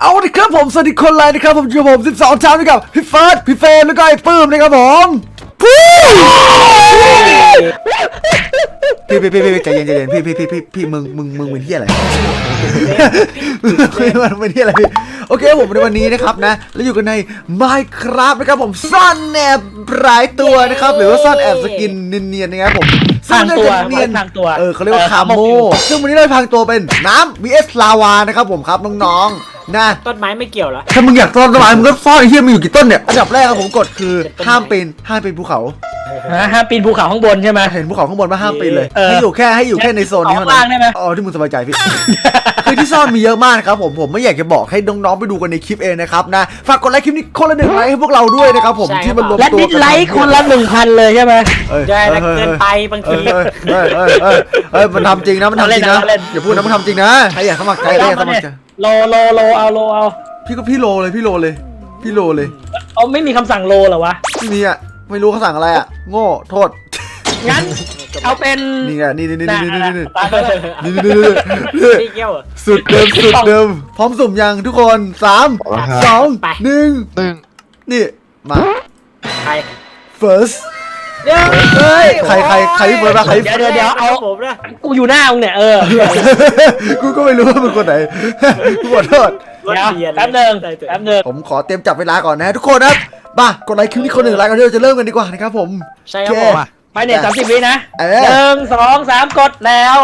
เอาดิครับผมสวัสดีคนเลยนะครับผมอยู่กับผม12ชามนะครับพี่เฟิร์สพี่เฟรมแล้วก็ไอ้ปื้มนะครับผมพู้พี่พี่พี่พี่ใจเย็นใจเย็นพี่พี่พี่พี่พี่มึงมึงมึงเป็นที่อะไรมันเป็นที่อะไรพี่โอเคผมในวันนี้นะครับนะแล้วอยู่กันใน Minecraft นะครับผมซ่อนแอบหลายตัวนะครับหรือว่าซ่อนแอบสกินเนียนๆนะครับผมพรางตัวเนียนพรางตัวเออเขาเรียกว่าเออคาโมเขาบอกอยู่ซึ่งวันนี้เราพรางตัวเป็นน้ำ vs ลาวานะครับผมครับน้องๆ นะ ต้นไม้ไม่เกี่ยวละถ้ามึงอยากซ่อนต้นไม้มึงก็ซ่อนไอ้เหี้ยมีอยู่กี่ต้นเนี่ย อันดับแรกครับผมกดคือห้ามปีนห้ามปีนภูเขาฮะห้ามปีนภูเขาข้างบนใช่ไหมเห็นภูเขาข้างบนมาห้ามปีนเลย เออให้อยู่แค่ให้อยู่แค่ในโซนนี้เท่าเอาข้างนั้ล่างได้ไหม นอ๋อที่มึงสบายใจพี่ คือที่ซ่อนมีเยอะมากนะครับผมผมไม่อยากจะบอกให้น้องๆไปดูกันในคลิปเองนะครับนะฝากกดไลค์คลิปนี้คนละหนึ่งไลค์ให้พวกเราด้วยนะครับผมที่มันรวมและตัวดิสไลค์คนละหนึ่งพันเลยใช่ไหม เอ้ย ได้แล้วอ้ยเกินไปบางเอ้ที ยเอ้ยเอ้ยเอ้ยเอ้ยเอ้ยมันทำจริงนะ มันทำจริงนะ เอาเล่นอย่าพูดนะ มันทำจริงนะ ใครอยากสมัครใจใครอยากสมัครใจ โลโลโลเอาโลเอาพี่ก็พี่โลเลยพี่โลเลย พี่โลเลยเอาไม่มีคำสั่งโลเหรอวะที่นี่อะไม่รู้เขาสั่งอะไรอะโง่โทษงั้น เอาเป็นนี่ไงนี่นี่นี่นี่นี่นี่นี่ตามไปเลยนี่นี่นี่นี่พี่เกี้ยวเหรอสุดเดิมสุดเดิมพร้อมสุ่มยังทุกคนสามสองไป หนึ่งหนึ่งนี่มา ใคร first เดี๋ยวเฮ้ยใครใครใครเปิดมาใครเดี๋ยวเดี๋ยวเดี๋ยวเอา ผมนะกูอยู่หน้ามึงเนี่ยเออ กูก็ไม่รู้ว่ามึงคนไหนกูขอโทษรถเดี๋ยวเรียนแป๊บหนึ่งแป๊บหนึ่งผมขอเตรียมจับเวลาก่อนนะทุกคนนะครับมากดไลค์คลิปนี้คนหนึ่งไลค์ก่อนเดี๋ยวเราจะเริ่มกันดีกว่านะครับผม ใช่ครับผโอมเคไปเนี่ยสามสิบวินะเอหอนึ่งสองสามกดแล้ว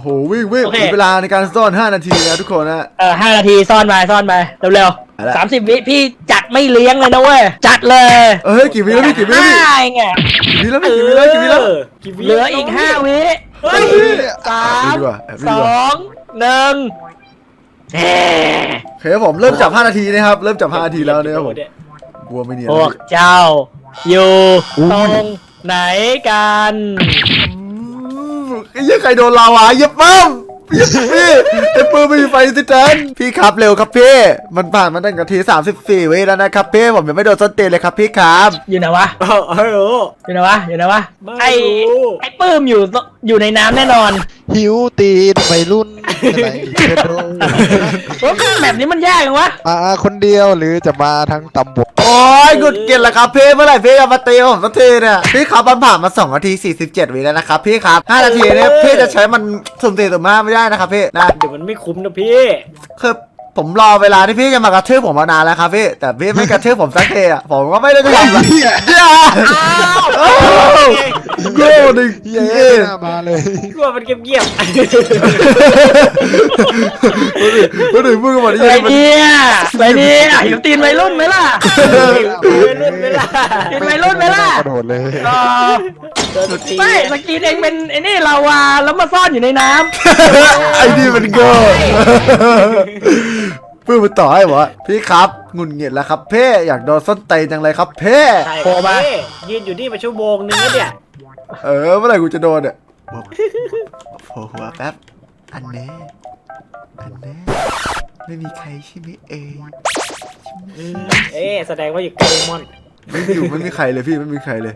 โหวิ่งวิ่งโอเค มีเวลาในการซ่อน 5 นาทีนะทุกคนนะ เออห้านาทีซ่อนไปซ่อนไปเร็วเอาละ ๆสามสิบวิพี่จัดไม่เลี้ยงเลยนะเว้ย จัดเลยเอ้ยกี่วิแล้วพี่กี่วิแล้วพี่ได้ไงกี่วิแล้วพี่กี่วิแล้วกี่วิแล้วเออกี่วิเหลืออีกห้าวิเฮ้ยสาแอบมดูดีกว่าแอบดูสดีกว่าองหนึ่งเฮ้โอเคครับผมเริ่มจับ 5 นาทีนะครับเริ่มจับ 5 นาทีแล้วนะครับผมบัวไม่เนียนพวกเจ้า อยู่ตรงไหนกัน ไอ้เหี้ยังใครโดนลาวาเย็บปั้ม เย็บพี่ไอ้ปืนไม่มีไฟติดแทนพี่ครับเร็วครับพี่ มันผ่านมาตั้งนาที34วิแล้วนะครับพี่ผมยังไม่โดนส้นเตีนเลยครับพี่ครับอยู่ไหนวะ เออเอออยู่ไหนวะ อยู่ไหนวะ ไม่ไอ้รู้ ไอ้ปื้มอยู่อยู่ในน้ำแน่นอนหิวตีนวัยรุ่นอะไรกระโดดโอ้ยแบบนี้มันยากจังวะ มาคนเดียวหรือจะมาทั้งตำบลโอ้ยหงุดเกลียดแล้วครับพี่เมื่อไหร่พี่จะมาเตีผมสักทีเนี่ยพี่ครับมันผ่านมา2นาที47วิแล้วนะครับพี่ครับ5นาทีเนี่ยพี่จะใช้มันสุ่มสี่สุ่มห้าไม่ได้นะครับพี่นะเดี๋ยวมันไม่คุ้มนะพี่คือผมรอเวลาที่พี่จะมากระทืบผมมานานแล้วครับพี่แต่พี่ไม่กระทืบผมสักทีอะผมก็ไม่ได้จะทำอะไรอย่าอ้าว โง่ดิเย้เย้หน้ามาเลยกลัวมันเงียบมาถึงพูดกันหมดไปยังมันเนี่ยไปเนี่ยหิวตีนวัยรุ่นไหมล่ะๆเออรุ่นเวลาตีนวัยรุ่นไหมล่ะกระโดดเลยเออเดินตีไม่สกีนเองเป็นไอ้นี่ลาวาแล้วมาซ่อนอยู่ในน้ไอ้นี่มันโง่เพื่อนมาต่อให้บอกว่าพี่ครับหงุนเงียดแล้วครับเพ่อยากโดนส้นเตนจังเลยครับเพ่ ใช่ครับพี่ยืนอยู่นี่มาชั่วโมงนึงแล้วเนี่ย เออเมื่อไหร่กูจะโดนเนี่ยโผล่หัวแป๊บ อันแน่อันแน่ไม่มีใครใช่ไหมเอ่ยเอ๊ะแสดงว่าอยู่ใกล้มอนไม่อยู่ไม่มีใครเลยพี่ไม่มีใครเลย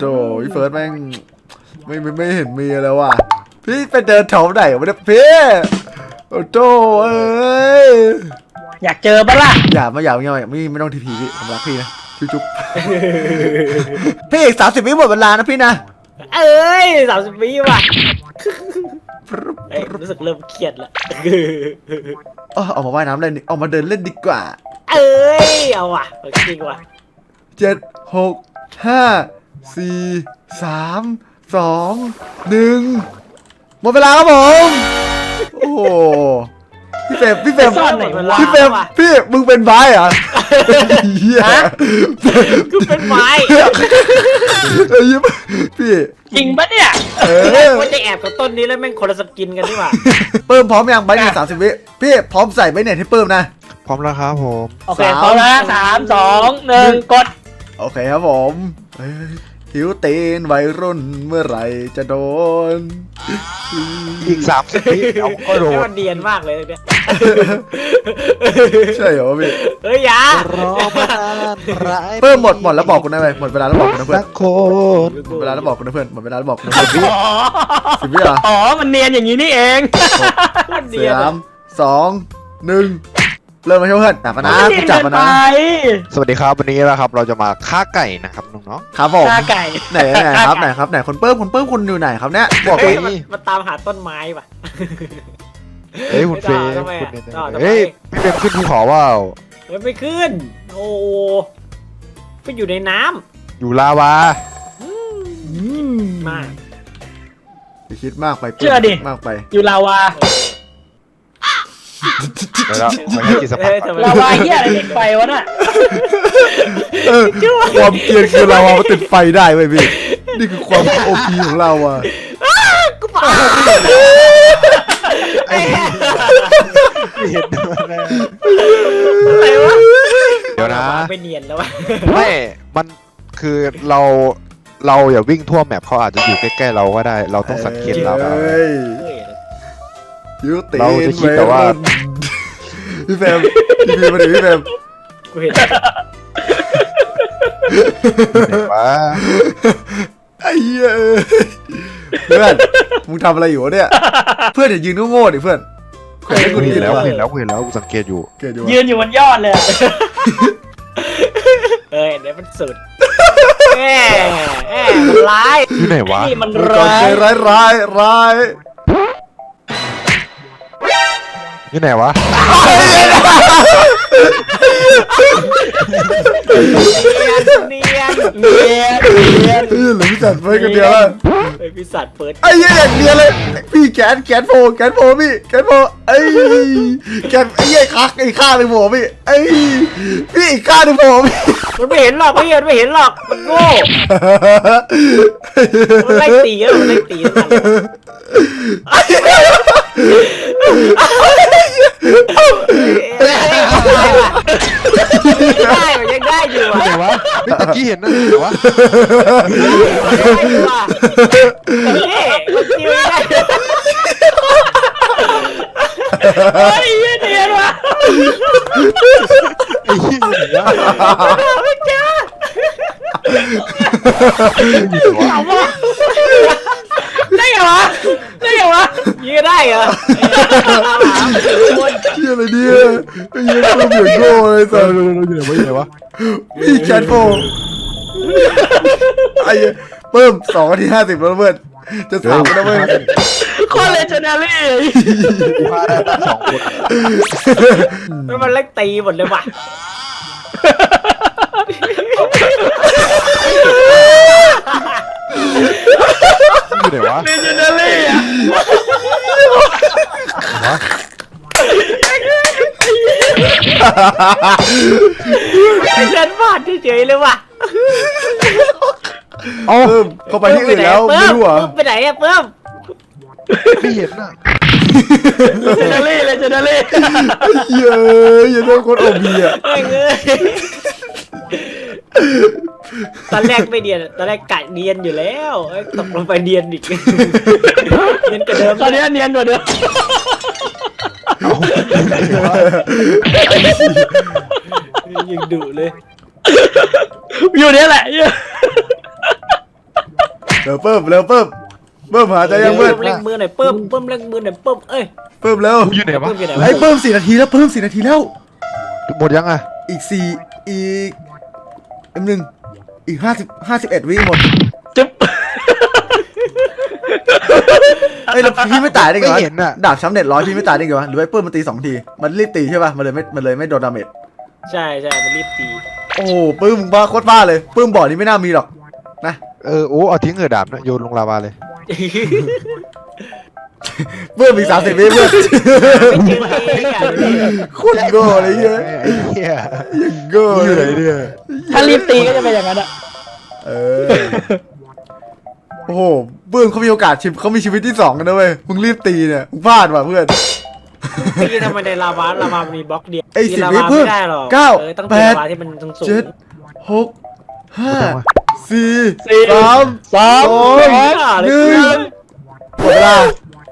โธ่พี่เฟิร์สแม่งไม่ไม่ไม่เห็นมีแล้วว่ะพี่ไปเดินแถวไหนวะเนี่ยพี่โอ้โธ่เอ้ยำอยากเจอปะล่ะอย่ามาอย่าอย่าไม่ไม่ต้องทีพีพี่ผมรักพี่นะ จุ๊บจุ๊บพี่อีกสามสิบวิหมดเวลานะพี่นะเอ้ยสามสิบวิว่ะเอ้ยรู้สึกเริ่มเครียดล้วเออเอามาว่ายน้ำเล่นดิเอามาเดินเล่นดีกว่าเอ้ยเอาว่ะเอาจริงว่ะเจ็ดหกห้าสี่สามสองหนึ่งหมดเวลาครับผม โอ้โห พี่เฟรมพี่เฟรมซ่อนไหนวะ พี่เฟรมพี่มึงเป็นบ้าเหรอเหี้ยฮะคือเป็นไม้เอ้ยพี่จริงปะเนี่ยเอแม่งอว่าจะแอบกับต้นนี้แล้วแม่งคนละสกินกันนี่หว่าเพิ่มพร้อมยังใบเน็ตสามสิบวิพี่พร้อมใส่ใบเน็ตให้เพิ่มนะ พร้อมแล้วครับผม โอเคสามพร้อมนะสามสองหนึ่งกด โอเคครับผมเฮ้ย หิวตีนวัยรุ่นเมื่อไหร่จะโดน อีกสามสิบวิเอาก็โดแม่งดมันเดียนมากเลยเนี่ยใช่เหรอพี่เฮ้ยอยารอมานานร้ายเพิ่มหมดหมดแล้วบอกกูนะเว้ยหมดเวลาแล้วบอกกูนะเพื่อนันกโคตรหมดเวลาแล้วบอกกูนะเพื่อนหมดเวลาแล้วบอกกูนะเพื่อนอ๋อสิบวิอะอ๋อมันเนียนอย่างนี้นี่เองโคตรเดียนสามสองหนึ่ง เริ่มมาเพื่อนจับมานะกูจับมานะสวัสดีครับวันนี้นะครับเราจะมาฆ่าไก่นะครับน้องครับผมฆ่าไก่ไหนไหนครับไหนครับไหนคนเปิ้มคนเปิ้มคุณอยู่ไหนครับเนี่ยบอกเฮ้ไปยมันมันตามหาต้นไม้ว่ะๆเฮ้ยคุณเฟรมทำไมคุณอะเนี่ยต่อทำไมเฮ้ยพี่เฟรมขึ้นภูเขาว่าเฮ้ยไม่ขึ้น โอ้ก็อยู่ในน้อยู่ลาวาำมากอย่าคิดมากไปเชื่อดิมากไป อยู่ลาวา เดี๋ยวเราขอให้กินสักพักเฮ้ยก่อนทำไมลาวาเหี้ยอะไรเด็กไฟวะน่ะเออความเกรียนคือเราอะมันติดไฟได้เว้ยพี่นี่คือความโอพีของเราอะไม่เห็นเลยอะไรวะเดี๋ยวนะไปเนียนแล้ววะไม่มันคือเราเราอย่าวิ่งทั่วแมปเขาอาจจะอยู่ใกล้ๆเราก็ได้ เราต้องสังเกตลาวาเฮ้ยเฮ้ ยยูตีเราจะคิดแต่ว่า พี่แฟมพี่พีมาดิพี่แฟมกูเห็นไหนวะไอ้เหี้ยเอ้ยเพื่อนมึงทำอะไรอยู่วะเนี่ย เพื่อนอย่ายืนโง่ๆดิเพื่อนเพื่อนให้กูกูกิเห็นนแล้แล้ววกูเห็นแล้วกูเห็นแล้วกูสังเกตอยู่ เกิดอยู่ยืนอยู่บนยอดเลยอะเอ้ยเดี๋ยวมันสุดแหมแหมมันร้ายอยู่ไหนวะ นี่มันก่อนร้าเคยยร้ายร้ายร้าย อยู่ไหนวะเนียนเนียนเนียนเนียนเฮ้ยเหลือพี่จัดไว้กันเดียวแล้วเฮ้ยพิสัตว์เปิดไอ้เหี้ยอย่างเดียวเลย พี่แกนแกนโฟแกนโฟพี่แกนโฟไอ้แกนไอ้เหี้ยคักไอ้ข้าหนึ่งโผล่พี่ไอ้พี่อีกข้าหนึ่งโผล่พี่มันไม่เห็นหรอกไม่เห็นไม่เห็นหรอกมันโง่มันไล่ตีแล้วมันไล่ตีแล้วมัน ได้ว่ะยังได้อยู่อยู่ไหนอะวะเฮ้ยตะกี้เห็นนะอยู่ไหนวะได้อยู่อะนี่คิวได้เฮ้ยเหี้ยเนียนว่ะไอ้เหี้ยอยู่ไหนวะไม่เจออยู่ไหนวะ ถามว่าได้ไงวะได้ไงวะ ยิงได้ เหรอเหี้ยอะไรเนี่ยไอ้เหี้ยตัวเหมือนโง่เลยสัสอยู่ไหนวะอยู่ไหนวะพี่แคนโฟไอ้เหี้ยเพิ่มสองนาทีห้าสิบแล้วเพื่อนจะสามแล้วเว้ยโคตรเลเจนดารี่กูฆ่าได้ตั้งสองคนแล้วมันไล่ตีหมดเลยว่ะ อยู่ไหนวะ เลเจนดารี่อะ ไอ้ เดินวาดเฉยๆเลยว่ะเพิ่มเข้าไปที่อื่นแล้วไม่รู้เหรอไปไหนอะเพิ่มไม่เห็นน่ะเลเจนดารี่เลเจนดารี่เย้ยอย่าโดนคนโอบีอะเอ้ยเอ้ยตอนแรกไม่เดียนตอนแรกกะเดียนอยู่แล้วเอ้ยตกลงไปเดียนอีกเดียนกว่าเดิมตอนนี้เนียนกว่าเดิม ยังดุเลย อยู่เนี่ยแหละเหี้ยเร็วเพิ่มเร็วเพิ่มเพิ่มหาใจยังเพิ่มเล่งมือหน่อยเพิ่มเพิ่มเล่งมือหน่อยเพิ่มเอ้ยเพิ่มเร็วอยู่ไหนวะเพิ่มอยู่ไหนไอ้วะเพิ่มสี่นาทีแล้วเพิ่มสี่นาทีแล้วหมดยังอะอีกสี่อีกอันหนึ่งอีกห้าสิบห้าสิบเอ็ดวิหมดจุ๊บ ไอ้ยแล้วพี่ไม่ตายได้ไงไม่วะเห็นน่ะดาบช้ำเน็ตร้อยพี่ไม่ตายได้ไงวะหรือว่าไอ้เพิ่มมันตีสองทีมันรีบตีใช่ป่ะมันเลยไม่มันเลยไม่โดนดาเมจใช่ใช่มันรีบตีโอ้โหปื้มมึงบ้าโคตรบ้าเลยปื้มบ่อนี้ไม่น่ามีหรอกนะเออโอ้เอาทิ้งเงือดาบนะโยนลงลาวาเลยเพิ่มอีกสามสิบวิเพื่อนไม่เจอเองอะโคตรโง่เลยเหี้ยไอ้เหี้ยโง่อยู่ไหนเลยเนี่ยถ้ารีบตีก็จะเป็นอย่างนั้นอะเออโอ้โหเพื่อนเขามีโอกาสชิมเขามีชีวิตที่สองกันนะเว้ยมึงรีบตีเนี่ยมึงพลาดว่ะเพื่อนเมื่อกี้ทำไมในลาวาลาวามันมีบล็อกเดียวไอ้ตีสิบลาวิวาเพิ่ไม่มได้หรอกเก้าออต้องแปเป็นดลาวาที่มันสูงสูงเจ็ดหกห้าสี่สี่สามสามสองสองหนึ่งหมดเวลา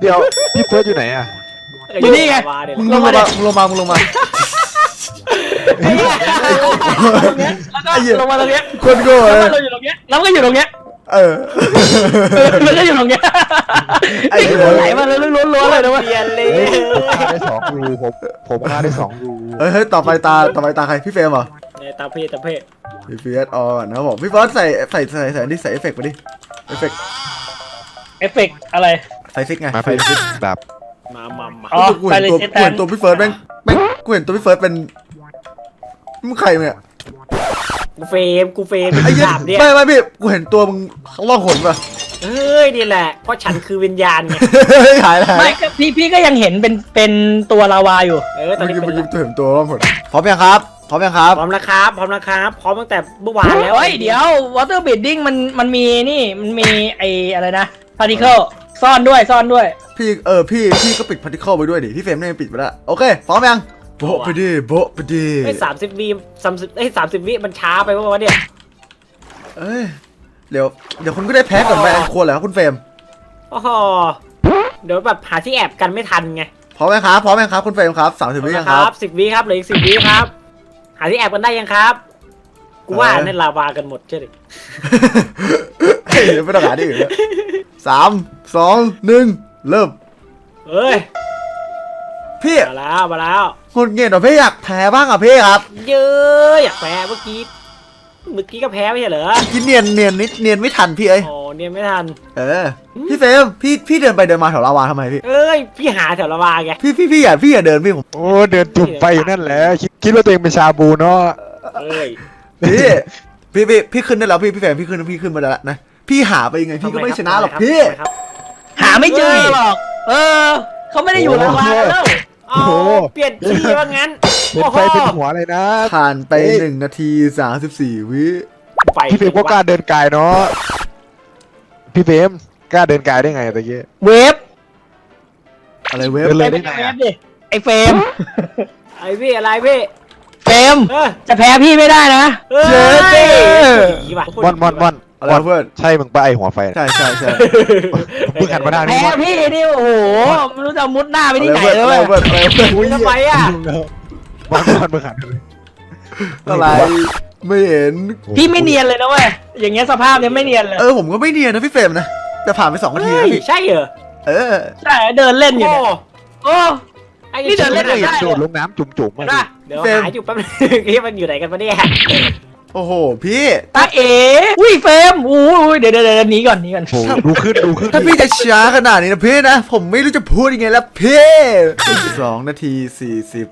เดี๋ยวพี่เฟิร์สอยู่ไหนอะอยู่นี่ไงลาวาเนี่ยมึงลงมามึงลงมามึงลงมาไอ้เหี้ยแล้วก็ลงมาตรงเนี้ยไอ้เหี้ยลงมาตรงเนี้ยคนโง่แล้วเลก็ยเราอยู่ตรงเนี้ยแล้วก็อยู่ตรงเนี้ย เออ มันก็อยู่ตรงเนี้ยไอ้นี่เหี้ยไหลมาเลยล้วนๆเลยนะเว้ยเรียนเลยเฮ้ยผมฆ่าได้สองรูผมผมฆ่าได้สองรูเฮ้ยเฮ้ยต่อไปตาต่อไปตาใครพี่เฟรมเหรอเนี่ยตาเพ่ตาเพ่พี่เฟียสออนนะครับผมพี่ฟอสใส่ใส่ใส่ใส่นี่ใส่เอฟเฟกต์มาดิเอฟเฟกต์เอฟเฟกต์อะไร ไฟฟิกไงมาไฟเป็นฟิกแบบมามามาอ๋อกูไปเห็นเลยตัวเซตกูเห็นตัวพี่เฟิร์สแม่งแม่งกูเห็นตัวพี่เฟิร์สเป็นมึงใครเนี่ย กูเฟรมกูเฟรมไอ้เหี้ยดาบเนี่ยไม่ไม่พี่กูเห็นตัวมึงล่องหนป่ะเฮ้ยนี่แหละเพราะฉันคือวิญญาณไงเฮ้ยหายแล้วไม่ก็พี่พี่ก็ยังเห็นเป็นเป็นตัวลาวาอยู่ เออตอนเมื่อนี้กี้เป็เมื่อนกี้ละตัวเห็นตัวล่องหนพร้อมยังครับพร้อมยังครับพร้อมแล้วครับพร้อมแล้วครับพร้อมตั้งแต่เมื่อวานแล้วเฮ้ยเดี๋ยว water bidding มันมันมีนี่มันมีไออะไรนะ particle ซ่อนด้วยซ่อนด้วย พี่เออพี่พี่ก็ปิดพาร์ติเคิลไปด้วยดิพี่เฟรมเนี่ยปิดไปแล้วโอเคพร้อมยัง โบะไปดิโบะไปดิไอ้สามสิบวิสามสิบไอ้สามสิบวิมันช้าไปปะวะเนี่ย เอ้ยเดี๋ยวเดี๋ยวคุณก็ได้แพ้ก่อนไปอันควรเหรอครับคุณเฟรมโอ้โหเดี๋ยวแบบหาที่แอบกันไม่ทันไงพร้อมยังครับพร้อมยังครับคุณเฟรมครับสามสิบวิยังครับสิบวิครับเหลืออีกสิบวิครับ หาที่แอบกันได้ยังครับ กูว่าเนี่ยลาวากันหมดใช่ไหมเฮ้ยไม่ต้องหาที่อื่นแล้วสามสองหนึ่งเริ่มเฮ้ยพี่มาแล้วมาแล้ว คุณเงี้ยเหรอพี่อยากแพ้บ้างอะพี่ครับ เยอะอยากแพ้เมื่อกี้เมื่อกี้ก็แพ้ไม่ใช่เหรอกินเนียนเนียนนิดเนียนไม่ทันพี่เอ้ยโอ้เนี่ยไม่ทัน เออ พี่เฟรมพี่พี่เดินไปเดินมาแถวลาวาทำไมพี่ เอ้ยพี่หาแถวลาวาไงพี่พี่พี่อย่าพี่อย่าเดินพี่ผม โอ้เดินจุ่มไปอยู่นั่นแหละคิดคิดว่าตัวเองเป็นชาบูเนาะเอ้ยพี่พี่พี่พี่ขึ้นได้แล้วพี่พี่เฟรมพี่ขึ้นพี่ขึ้นมาแล้วนะพี่หาไปยังไงพี่ก็ไม่ชนะหรอกพี่ทำไมครับหาไม่เจอหรอก เออเขาไม่ได้อยู่ลาวาแล้ว เอาเปลี่ยนที่ว่างั้นเป็นโอ้โหไฟเป็นหัวเลยนะ ผ่านไปเฮ้ย หนึ่งนาทีสามสิบสี่วิไปพี่เฟรมก็กล้าเดินกายเนาะพี่เฟรมกล้าเดินกายได้ไงตะกี้เวฟอะไรเว็บ เดินเลยเวได้ฟไงอะดิไอเฟรมไอพี่อะไรพี่เฟรมเออจะแพ้พี่ไม่ได้นะ เอ้ยเจ๊เจ๊ผีว่ะม่อนม่อนม่อน อะไรม่อนเพื่อน ใช่มึงปะไอหัวไฟน่ะใช่ใช่ใช่เพิ่งหันมาด้านแพ้นี้ม่อนพี่นี่โอ้โหไม่รู้จะเอามุดหน้าไปอะไรที่ไหนเพื่อนเลยอะไรเว้ยเพื่อนอะไรเพื่อนอุ๊ยทำไมอะม่อนม่อนมึงหันมาเลยอะไรไม่เห็น พี่ไม่เนียนเลยนะเว้ย อย่างเงี้ยสภาพเนี้ยไม่เนียนเลยเออผมก็ไม่เนียนนะพี่เฟรมนะ แต่ผ่านไปสองนาทีเฮ้นะยพี่ใช่เหรอ เออ ใช่เดินเล่นอยู่โอ้เนี่ยโอ้ ไอ้นี่เดินเล่ไม่นเคยได้เห็นโดดลงน้ำจุ่มๆเห็มานปะเดี๋ยวหาอยู่แป๊บนึงที่มันอยู่ไหนกันปะเนี่ย โอ้โห พี่ ตาเอ๋อุ้ยเฟรมอุ้ยเดี๋ยวเดี๋ยวเดี๋ยวหนีก่อนหนีก่อน โอ้โหดูขึ้นดูขึ้นถ้าพี่จะช้าขนาดนี้นะพี่นะ ผมไม่รู้จะพูดยังไงแล้วพี่สองนาทีสี่สิบ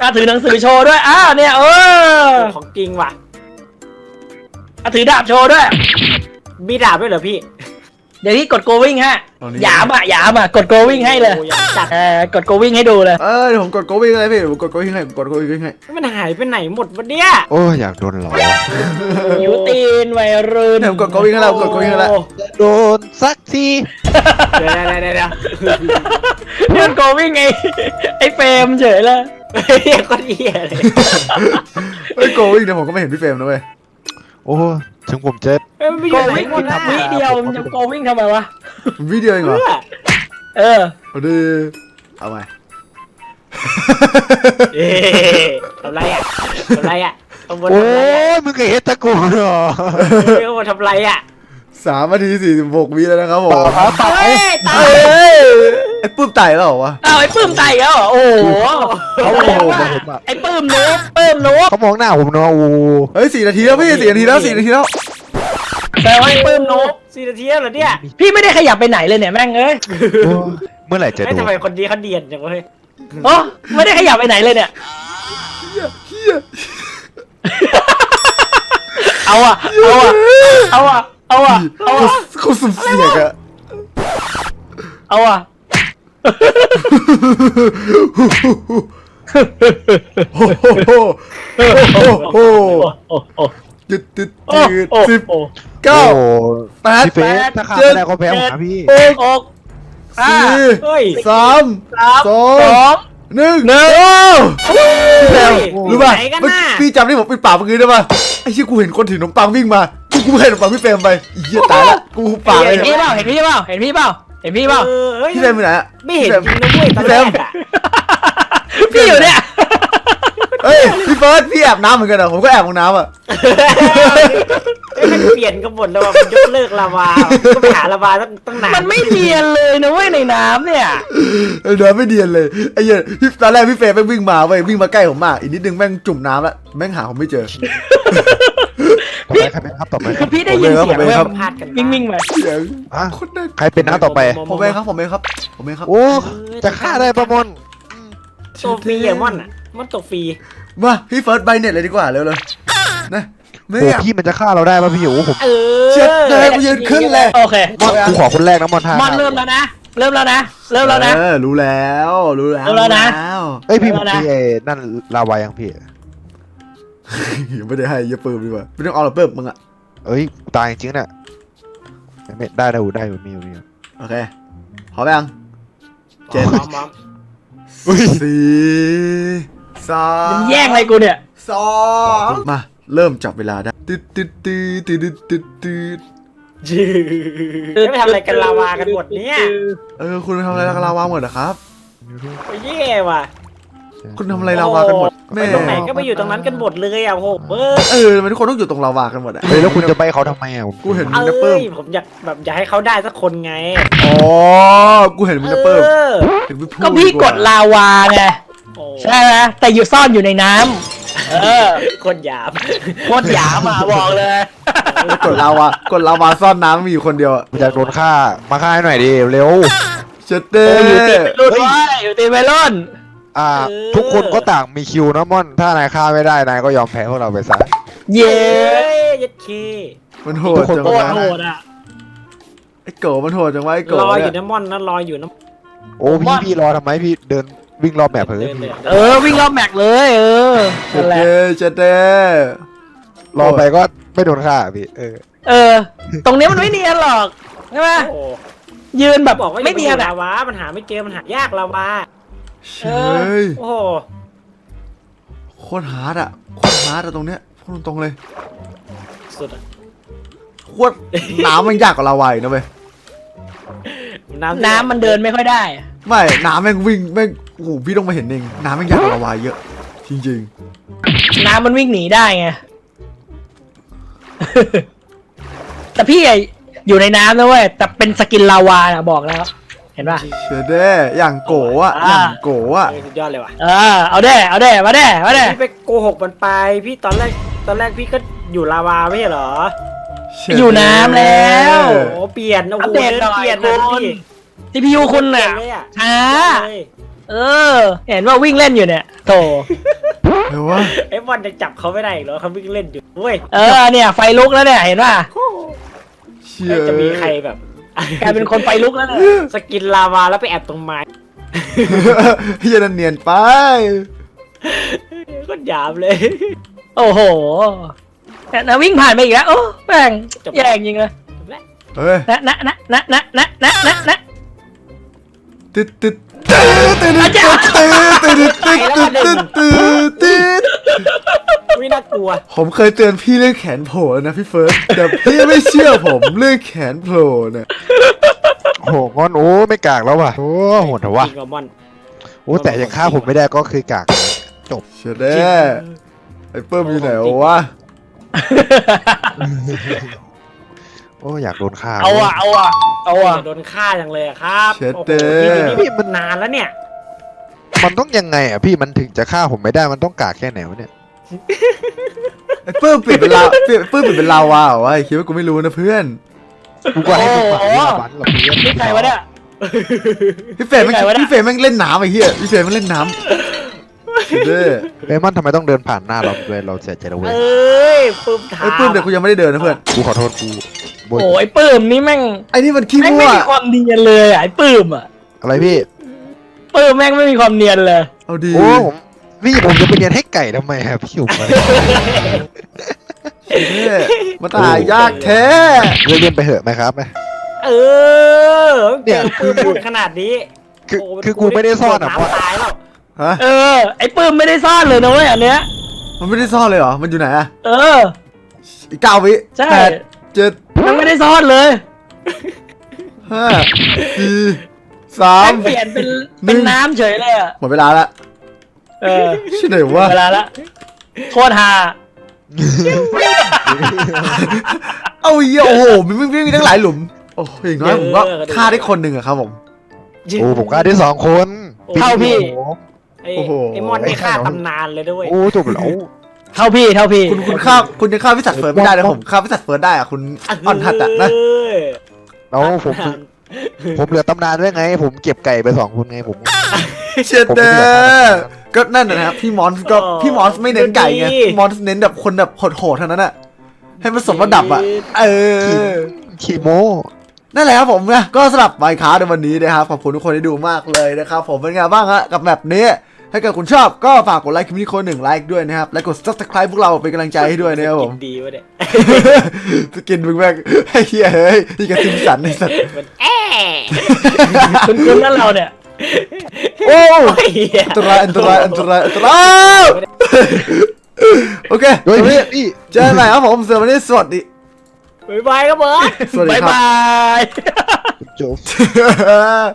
อะถือหนังสือโชว์ด้วยอ้าวเนี่ยเออของจริงว่ะอะถือดาบโชว์ด้วย มีดาบด้วยเหรอพี่ เดี๋ยวนี้กดโกวิ่งฮะหยามอะหยามอะกดโกวิ่งให้เลยโอ้อยากจัดเออกดโกวิ่งให้ดูเลย เออเดี๋ยวผมกดโกวิ่งเลยพี่ผมกดโกวิ่งให้ผมกดโกวิ่งให้มันหายไปไหนหมดวะเนี่ย โอ้ยอยากโดนหลอกยูตีนวัยรุ่นเดี๋ยวผมกดโกวิ่งให้แล้วกดโกวิ่งให้แล้วโอ้โดนสักทีเดี๋ยวเดี๋ยวเดี๋ยวเดี๋ยวเพื่อนโกวิ่งไงไอเฟรมเฉยเลย เฮียคนเฮียเลยเฮ้ยโกวิ่งเดี๋ยวผมก็ไม่เห็นพี่เฟรมนะเว้ย โอ้ถึงผมจะเอ้ยมันไปอโกยู่ไหนวิ่งหมดทำอะวิเดียวมันจะโกวิ่งทำไมวะวิดีโอเองเหรอเพื่อเออเอาดิเอาไปเอ๊ะทำไรอะทำไรอะทำบนโอ้ทำไรอะยมึงเคยเห็นตะกูเหรอเฮ้ยทำไรอะสามนาทีสี่สิบหกวิแล้วนะครับผม เฮ้ยตายเอ้ย ไอ้ปื้มไต่แล้วเหรอวะเอาไอ้ปื้มไตอีกแล้วเหรอโอ้โหเขาโมโหมาผมอะไอ้ปื้มนุ๊กปื้มนุ๊กเขามองหน้าผมเนาะโอ้เฮ้ยสี่นาทีแล้วพี่สี่นาทีแล้วสี่นาทีแล้ว แต่ว่าไอ้ปื้มนุ๊กสี่นาทีแล้วเหรอเนี่ยพี่ไม่ได้ขยับไปไหนเลยเนี่ยแม่งเอ้ยโอ้เมื่อไหร่จะเฮ้ยโดทำนไมคนนี้เขาเดียนจังวะเฮ้ยโอ้ไม่ได้ขยับไปไหนเลยเนี่ยเฮียเอาอะเอาอะเอาอะเอาอะเอาอะเขาสุ่มเสียกอะเอาอะ โอ้โหโอ้โหโอ้โอ้จืดจืดจืดสิบเก้าโอ้แปดพี่เฟสถ้าขาดเจ็ไม่ได้ก็แพ้ผมนะพี่โอ้โอ้าสี่เฮ้ยสามสามสองสองหนึ่งหนึ่งพี่แพ้รู้ป่ะไหนกันน่ะ พี่จำที่ผมปิดปากเมื่อกี้ได้ป่ะไอ้เชี่ยกูเห็นคนถือขนมปังวิ่งมากูกูให้ขนมปังพี่เฟรมไปอีเหี้ยตายละกูหุบปากเลยเห็นพี่เปล่าเห็นพี่เปล่าเห็นพี่เปล่า เห็นพี่เปล่าเออเฮ้ยพี่เฟรมไปไหนอะไม่เห็นพี่จแฟริงนะเว้ยตอนแรกอะพี่อยู่เนี่ย เฮ้ยพี่เฟิร์สดพี่แอบน้ำเหมือนกันเหรอผมก็แอบลงน้ำอะเอ้ยมันเปลี่ยนกันหมดแล้วว่ะมันยกเลิกลาวาก็ไปหาลาวาตั้งตั้งนานมันไม่เนียนเลยนะเว้ยในน้ำเนี่ย เออเดินไม่เดียนเลยไอ้เหี้ยพี่ตอนแรกพี่เฟรมแม่งวิ่งมาเว้ยวิ่งมาใกล้ผมมากอีกนิดนึงแม่งจุ่มน้ำแล้วแม่งหาผมไม่เจอ ต่อไปใครเป็นครับต่อไปคคืรัอบพี่ได้ยินเสียงผมเองเว้ยครับพลาดกันวิ่งวิ่งๆมาเสียงอะคนน่าใครเป็นนะต่อไป ผมเองครับผมเองครับผมเองครับ โอ้ จะฆ่าได้ประมนตัวฟรีอะม่อนอะม่อนตัวฟรีมาพี่เฟิร์สใบเน็ตเลยดีกว่าเร็วเลยนะไม่โอ้อยากพี่มันจะฆ่าเราได้ป่ะพี่โอ้ผมเออเช็ดเลยกูยืนขึ้นเลยโอเคมอนกูขอคนแรกนะมอนท่ามอนเริ่มแล้วนะ เริ่มแล้วนะ เริ่มแล้วนะ เออรู้แล้วรู้แล้วรู้แล้วนะแล้วเอ้ยพี่ผมแล้วนะมีไอ้นั่นลาวายังพี่ ไม่ได้ให้เยอะปืนดีกว่าไม่ต้องเอาหรอกเปิบมึงอะเอ้ยตายจริงๆน่ะไม่ได้ได้อยู่ได้อยู่มีอยู่มีอยู่โอเคพร้อมยังเจ็ดมอมมอมสี่สามมันแย่งอะไรกูเนี่ยสองมาเริ่มจับเวลาได้ตึ๊ดตึ๊ดตึ๊ดตึ๊ดตึ๊ดตึ๊ดจืดไม่ทำอะไรกันลาวากันหมดเนี่ยเออคุณไปทำอะไรกับลาวาหมดเหรอครับโอ้ยแย่ว่ะ คุณทำอะไรลาวากันหมดไปตรงไหนก็ไปอยู่ตรงนั้นกันหมดเลยอะโอ้โหเบิร์ดเออทำไมทุกคนต้องอยู่ตรงลาวากันหมดอะเฮ้ยแล้วคุณจะไปเขาทำไมอะกูเห็นเอมึงนะเปิ้้มยผมอยากแบบอยากให้เขาได้สักคนไงอ๋อกูเห็นมึงนะเปิ้มเออถึงไปพูดก็พี่กดลาวาไงโอ้ใช่ไหมแต่อยู่ซ่อนอยู่ในน้ำเออคนหยาบโคตรหยามอะบอกเลยกดลาวากดลาวาซ่อนน้ำมีอยู่คนเดียวอะมันจะโดนฆ่ามาฆ่าให้หน่อยดิเร็วเจ็ดเด้เอออยู่ตีไปรุ่นไว้อยู่ตีไปรุ่น อ่าทุกคนก็ต่างมีคิวนะม่อน ถ้านายฆ่าไม่ได้นายก็ยอมแพ้พวกเราไปซะ เย้เอ้ยยัดเคมันโหดจังโคตรวะโหดอะไอ้โกมันโหดจังวะไอ้โกรออเนี่ยู่ยนะม่อนนะรออยู่นะโอ้พี่พี่รอทำไมพี่เดินวิ่งรอบแมพเพิ่เดินมเลยเออวิ่งรอบแม็กเลย เออเจ็นั่ดนแหละเด้เจ็ดเด้รอไปก็ไม่โดนฆ่าพี่เออ เออ ตรงนี้มันไม่เนียนหรอกใช่ไหมโอ้ยืนแบบบอกว่าไม่ไม่เนีเนียยนนอะลาวามันหาไม่เจอมันหายากลาวา เฮ้ยโอ้โหโคตรฮาร์ดอะโคตรฮาร์ดอะตรงเนี้ยพูดตรงๆเลยสุดอะโคตร น้ำมันยากกว่าลาวาอีกนะเว้ยน้ำมันเดินไม่ค่อยได้ ไม่น้ำแม่งวิ่งแม่งโอ้โหพี่ต้องมาเห็นเองน้ำแม่งยากกว่าลาวาเยอะ จริง น้ำมันวิ่งหนีได้ไง แต่พี่อะอยู่ในน้ำนะเว้ยแต่เป็นสกินลาวานะบอกแล้ว เห็นป่ะๆเชเด้อย่างโกะออ่าย่างโกะอะเออสุดยอดเลยว่ะเออเอาได้เอาได้มาได้มาได้พี่ไปโกหกมันไป พี่ตอนแรกตอนแรกพี่ก็อยู่ลาวาไม่ใช่เหรอเชเด้อยู่น้ำแล้วโอ้โหเปลี่ยนโอ้อัโหปเดตหน่อยเปลี่ยนคุนะณพี่ CPU คุณน่ะเปลี่ยนเลยอะช้าเลยเออ เห็นว่าวิ่งเล่นอยู่เนี่ยโถเฮ้ยวะไอ้บอลจะจับเขาไม่ได้อีกเหรอเขาวิ่งเล่นอยู่เว้ยเออเนี่ยไฟลุกแล้วเนี่ยเห็นป่ะเชี่ยจะมีใครแบบ กลายเป็นคนไฟลุกแล้วเนี่ยสกินลาวาแล้วไปแอบตรงไม้เฮียนั่นเนียนไปก็หยาบเลย โอ้โหเนี่ยนะวิ่งผ่านไปอีกแล้วโอ้แม่งแย่งจริงเลยเฮ้ยนะนะนะนะนะนะนะนะนะตึ๊ดตึ๊ดตึ๊ดตึ๊ดตึ๊ดตึ๊ดตึ๊ดตึ๊ดตึ๊ดตึ๊ดตึ๊ดตึ๊ด ไม่น่ากลัว ผมเคยเตือนพี่เรื่องแขนโผล่แล้วนะพี่เฟิร์สแต่พี่ไม่เชื่อผมเรื่องแขนโผล่เนี่ยโอ้โหงอนโอ้ไม่กากแล้วว่ะโอ้โหดเถอะวะจริงกับมอน โอ้แต่ยังฆ่าผมไม่ได้ก็คือกากเชื่อแน่ไอ้เปิ้มอยู่ไหนวะโอ้อยากโดนฆ่าเอาอะเอาอะเอาอะโดนฆ่าจังเลยอะครับเช็ดโอ้โหเด้นี่นี่มันนานแล้วเนี่ย มันต้องยังไงอะพี่มันถึงจะฆ่าผมไม่ได้มันต้องกากแค่ไหนวะเนี่ยไอ้เปิ้มเปลี่ยนเป็นลาเปลี่ยนเปิ้มเปลี่ยนเป็นลาวาเหรอวะไอ้คิดว่ากูไม่รู้นะเพื่อนกูก็ให้มึงฝังที่ละบันกับเพื่อนนี่ใครวะเนี่ย พี่เฟรมแม่งไม่ไงวะเนี่ยพี่เฟรมแม่งเล่นน้ำไอ้เหี้ยพี่เฟรมแม่งเล่นน้ำเด้อเอ้ยมันทำไมต้องเดินผ่านหน้าเราด้วยเราเสียใจเราเว้ยเอ้ยปื้มถามไอ้ปื้มแต่กูยังไม่ได้เดินนะเพื่อนกูขอโทษกูโบยโอ้ยปื้มนี่แม่งไอ้นี่มันขี้แม่งมั่ไม่วมีความเนียนเลยอะไอ้ปื้มอะอะไรพี่ ปื้มแม่งไม่มีความเนียนเลย เอาดีโอ้ผมพี่ผมจะไปเรียนให้ไก่ทำไมครับพี่อยู่มาเด้มาตายยากแท้เลิกเรียนไปเหอะไหมครับไหม เออเนี่ยปื้มพูดขนาดนี้คือโคือกูไม่ได้ซ่อนอะเพราะ น้ำตายแล้วฮะเออ ไอ้ปื้มไม่ได้ซ่อนเลยนะเว้ยอันเนี้ย มันไม่ได้ซ่อนเลยเหรอ มันอยู่ไหนอะเออ อีกเก้าวิใช่ แปดเจ็ดมันไม่ได้ซ่อนเลยห้าสี่ สาแม่มงเปลี่ยนเป็นหนึ่เป็นงน้ำเฉยเลยอะหมดเวลาละเออชื่อไหนวะเวลาละโคตรฮาเอาเหี้ยโอ้โหมันไม่ไม่มีตั้งหลายหลุมโอ้อย่างน้อยผมก็ฆ่าได้คนหนึ่งอะครับผม โอ้ผมฆ่าได้สองคนเท่าพี่ไอ้โอ้โห ไอ้มอนนี่ฆ่าตำนานเลยด้วยโอ้จบแล้วเท่าพี่เท่าพี่คุณคุณฆ่าคุณยังฆ่าพิสัตว์เฟิร์สไม่ได้นะผมฆ่าพิสัตว์เฟิร์สได้อะคุณอ่อนหัดอะนะเออแล้วผม ผมเหลือตำนานด้วยไง ผมเก็บไก่ไปสองคนไงผม เชดเดอร์ก็นั่นนะนะครับพี่มอนส์ก็พี่มอนส์ไม่เน้นไก่ไงพี่มอนส์เน้นแบบคนแบบโหดๆเท่านั้นอะให้มันสมระดับอะเออ ขี้โม นั่นแหละครับผมนะก็สำหรับไมค์ค้าในวันนี้นะครับขอบคุณทุกคนที่ดูมากเลยนะครับผมเป็นไงบ้างฮะกับแบบนี้ ถ้าเกิดคุณชอบก็ฝากกดไลค์คลิปนี้คนหนึ่งไลค์ด้วยนะครับ และกด subscribe พวกเราเป็นกำลังใจให้ด้วยนะครับผมกินดีวะเนี่ยสกินมึงแม่งไอ้เหี้ยเฮ้ยนี่กับซิมสันไอ้สัสมันแอะคุณคุณนั่นเราเนี่ยโอ้โอ้ยอันตรายอันตรายอันตรายอันตรายโอเคเฮ้ยวันพี่นี้พี่เจอกันใหม่ครับผมสำหรับวันนี้สวัสดีบ๊ายบายครับเบิร์ดสวัสดีบ๊ายครับบายจบบ